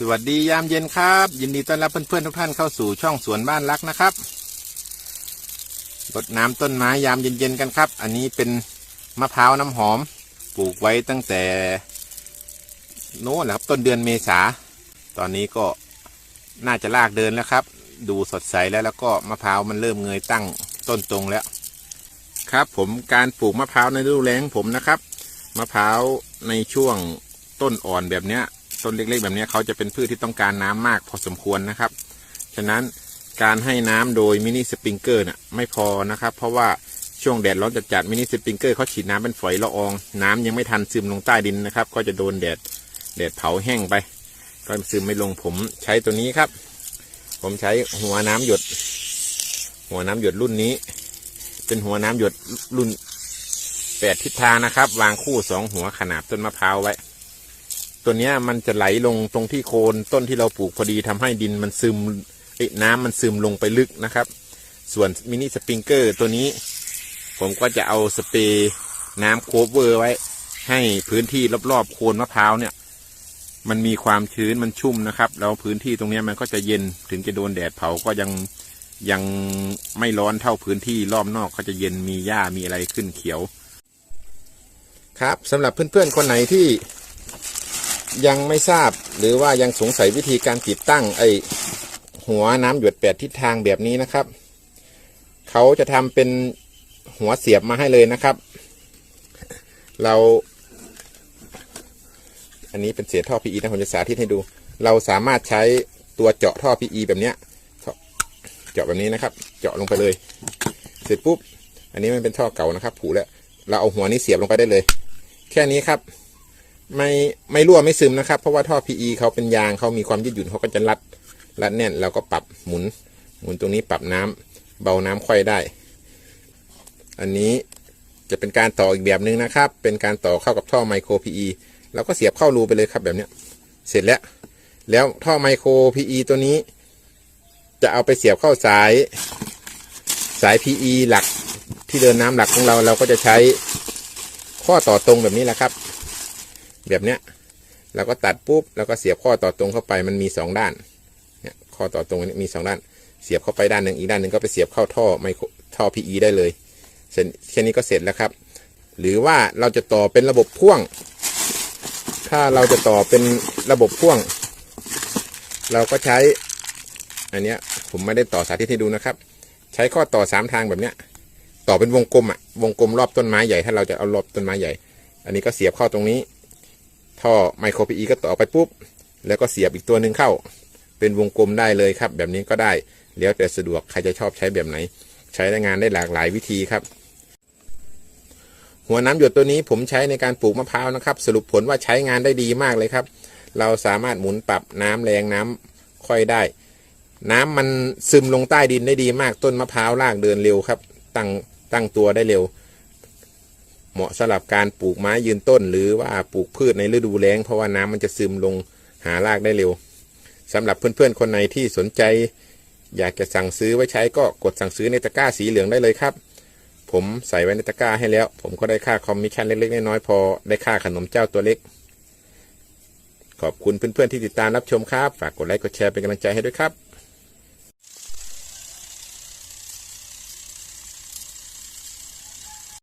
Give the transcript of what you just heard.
สวัสดียามเย็นครับ ยินดีต้อนรับเพื่อนๆทุกท่านเข้าสู่ช่องสวนบ้านรักนะครับรดน้ำต้นไม้ยามเย็นๆกันครับ อันนี้เป็นมะพร้าวน้ำหอม ปลูกไว้ตั้งแต่โน้นะครับต้นเดือนเมษา ตอนนี้ก็น่าจะลากเดินแล้วครับ ดูสดใสแล้วแล้วก็มะพร้าวมันเริ่มเงยตั้งต้นตรงแล้ว ครับผมการปลูกมะพร้าวในฤดูแล้งผมนะครับ มะพร้าวในช่วงต้นอ่อนแบบเนี้ย ต้นเล็กๆ แบบนี้เขาจะเป็นพืชที่ต้องการน้ำมากพอสมควรนะครับ ฉะนั้นการให้น้ำโดยมินิสปริงเกอร์น่ะไม่พอนะครับ เพราะว่าช่วงแดดร้อนจัดๆมินิสปริงเกอร์เขาฉีดน้ำเป็นฝอยละออง น้ำยังไม่ทันซึมลงใต้ดินนะครับ ก็จะโดนแดดแดดเผาแห้งไป ก็ซึมไม่ลงผมใช้ตัวนี้ครับ ผมใช้หัวน้ำหยด หัวน้ำหยดรุ่นนี้ เป็นหัวน้ำหยดรุ่นแปดทิศทางนะครับ วางคู่สองหัวขนาบต้นมะพร้าวไว้ ตัวเนี้ยมันจะไหลลงตรงที่โคนต้นที่เราปลูกพอดีทำให้ดินมันซึมเอ้ยน้ำมันซึมลงไปลึกนะครับ ส่วนมินิสปริงเกอร์ตัวนี้ ผมก็จะเอาสเปรย์น้ำโคเวอร์ไว้ ให้พื้นที่รอบๆโคนมะพร้าวเนี่ย มันมีความชื้นมันชุ่มนะครับ แล้วพื้นที่ตรงนี้มันก็จะเย็นถึงจะโดนแดดเผาก็ยังยังไม่ร้อนเท่าพื้นที่รอบนอกก็จะเย็นมีหญ้ามีอะไรขึ้นเขียว ครับสำหรับเพื่อนๆคนไหนที่ ยังไม่ทราบหรือว่ายังสงสัยวิธีการติดตั้งไอหัวน้ำหยดแปดทิศทางแบบนี้นะครับ เขาจะทำเป็นหัวเสียบมาให้เลยนะครับ เรา อันนี้เป็นเศษท่อ PE นะผมจะสาธิตให้ดู เราสามารถใช้ตัวเจาะท่อ PE แบบเนี้ยเจาะแบบนี้นะครับ เจาะลงไปเลย เสร็จปุ๊บ อันนี้มันเป็นท่อเก่านะครับ ผูแล้ว เราเอาหัวนี้เสียบลงไปได้เลย แค่นี้ครับ ไม่ไม่รั่วไม่ซึมนะครับ เพราะว่าท่อ PE เขาเป็นยางเขามีความยืดหยุ่นเขาก็จะรัดรัดแน่นเราก็ปรับหมุน หมุนตรงนี้ปรับน้ำเบาน้ำค่อยได้ อันนี้จะเป็นการต่ออีกแบบหนึ่งนะครับ เป็นการต่อเข้ากับท่อไมโคร PE เราก็เสียบเข้ารูไปเลยครับแบบเนี้ย เสร็จแล้ว แล้วท่อไมโคร PE ตัวนี้ จะเอาไปเสียบเข้าสายสาย PE หลักที่เดินน้ำหลักของเราเราก็จะใช้ข้อต่อตรงแบบนี้แหละครับ แบบเนี้ยเราก็ตัดปุ๊บแล้วก็เสียบข้อต่อตรงเข้าไปมันมีสองด้านเนี่ยข้อต่อตรงนี้มีสองด้าน เสียบเข้าไปด้านหนึ่งอีกด้านหนึ่งก็ไปเสียบเข้าท่อไมโครท่อ PE ได้เลยเสร็จแค่นี้ก็เสร็จแล้วครับ หรือว่าเราจะต่อเป็นระบบพ่วง ถ้าเราจะต่อเป็นระบบพ่วง เราก็ใช้อันเนี้ยผมไม่ได้ต่อสาธิตให้ดูนะครับ ใช้ข้อต่อสามทางแบบเนี้ยต่อเป็นวงกลมอะวงกลมรอบต้นไม้ใหญ่ถ้าเราจะเอารอบต้นไม้ใหญ่ อันนี้ก็เสียบเข้าตรงนี้ ท่อไมโครพีก็ต่อไปปุ๊บ แล้วก็เสียบอีกตัวหนึ่งเข้า เป็นวงกลมได้เลยครับ แบบนี้ก็ได้แล้วแต่สะดวกใครจะชอบใช้แบบไหน ใช้ได้งานได้หลากหลายวิธีครับ หัวน้ำหยดตัวนี้ผมใช้ในการปลูกมะพร้าวนะครับ สรุปผลว่าใช้งานได้ดีมากเลยครับ เราสามารถหมุนปรับน้ำแรงน้ำค่อยได้ น้ำมันซึมลงใต้ดินได้ดีมากต้นมะพร้าวรากเดินเร็วครับ ตั้งตั้งตัวได้เร็ว เหมาะสำหรับการปลูกไม้ยืนต้น หรือว่าปลูกพืชในฤดูแล้ง เพราะว่าน้ำมันจะซึมลงหารากได้เร็วสำหรับเพื่อนๆคนไหนที่สนใจ อยากจะสั่งซื้อไว้ใช้ก็กดสั่งซื้อในตะกร้าสีเหลืองได้เลยครับ ผมใส่ไว้ในตะกร้าให้แล้ว ผมก็ได้ค่าคอมมิชชั่นเล็กๆน้อยๆพอได้ค่าขนมเจ้าตัวเล็ก ขอบคุณเพื่อนๆที่ติดตามรับชมครับ ฝากกดไลค์กดแชร์เป็นกำลังใจให้ด้วยครับ